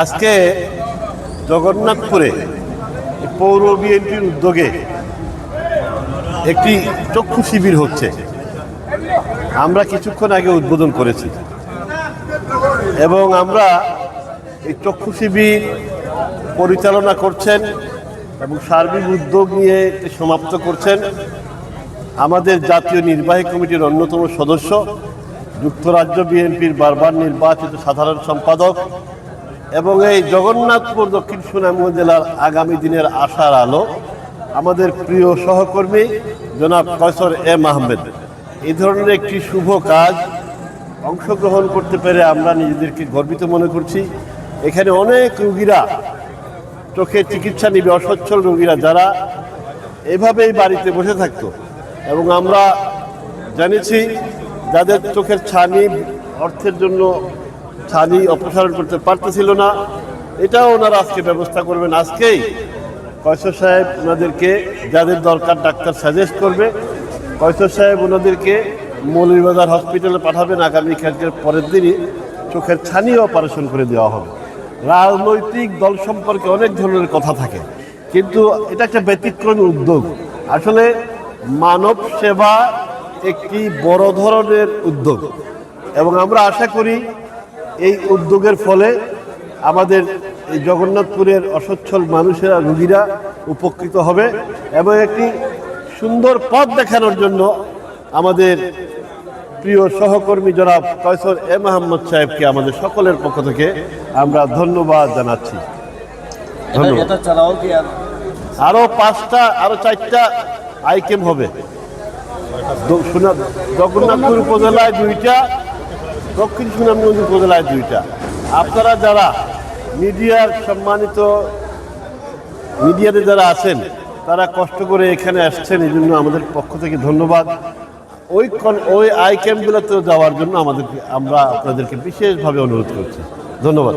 আজকে জগন্নাথপুরে পৌর বিএনপির উদ্যোগে একটি চক্ষু শিবির হচ্ছে। আমরা কিছুক্ষণ আগে উদ্বোধন করেছি। এবং আমরা এই চক্ষু শিবির পরিচালনা করছেন এবং সার্বিক উদ্যোগ নিয়ে সমাপ্ত করছেন আমাদের জাতীয় নির্বাহী কমিটির অন্যতম সদস্য, যুক্তরাজ্য বিএনপির বারবার নির্বাচিত সাধারণ সম্পাদক এবং এই জগন্নাথপুর দক্ষিণ সুনামগঞ্জ জেলার আগামী দিনের আশার আলো আমাদের প্রিয় সহকর্মী জনাব কয়সর এম আহমেদ। এই ধরনের একটি শুভ কাজ অংশগ্রহণ করতে পেরে আমরা নিজেদেরকে গর্বিত মনে করছি। এখানে অনেক রুগীরা চোখের চিকিৎসা নিবে, অসচ্ছল রোগীরা যারা এভাবেই বাড়িতে বসে থাকতো। এবং আমরা জানিয়েছি যাদের চোখের ছানি অর্থের জন্য ছানি অপসারণ করতে পারতেছিল না। এটাও ওনারা আজকে ব্যবস্থা করবেন। আজকেই কয়সর সাহেব ওনাদেরকে যাদের দরকার ডাক্তার সাজেস্ট করবে কয়সর সাহেব ওনাদেরকে মৌলভীবাজার হসপিটালে পাঠাবেন। আগামী কালকের পরের দিনই চোখের ছানি অপারেশন করে দেওয়া হবে। রাজনৈতিক দল সম্পর্কে অনেক ধরনের কথা থাকে, কিন্তু এটা একটা ব্যতিক্রমী উদ্যোগ। আসলে মানব সেবা একটি বড় ধরনের উদ্যোগ। এবং আমরা আশা করি এই উদ্যোগের ফলে আমাদের এই জগন্নাথপুরের অসচ্ছল মানুষেরা রুগীরা উপকৃত হবে এবং একটি সুন্দর পথ দেখানোর জন্য আমাদের প্রিয় সহকর্মী জনাব কয়সর এ মাহমদ সাহেবকে আমাদের সকলের পক্ষ থেকে আমরা ধন্যবাদ জানাচ্ছি। ধন্যবাদ। এটা ছাড়াও কি আর? আরও পাঁচটা আরও চারটা আইটেম হবে। জগন্নাথপুর উপজেলায় দুইটা দক্ষিণ সুনামগঞ্জ উপজেলায় দুইটা। আপনারা যারা মিডিয়ার সম্মানিত মিডিয়াতে যারা আছেন, তারা কষ্ট করে এখানে আসছেন এই জন্য আমাদের পক্ষ থেকে ধন্যবাদ। ওই ওই আই ক্যাম্পগুলোতে যাওয়ার জন্য আমাদেরকে আমরা আপনাদেরকে বিশেষভাবে অনুরোধ করছি। ধন্যবাদ।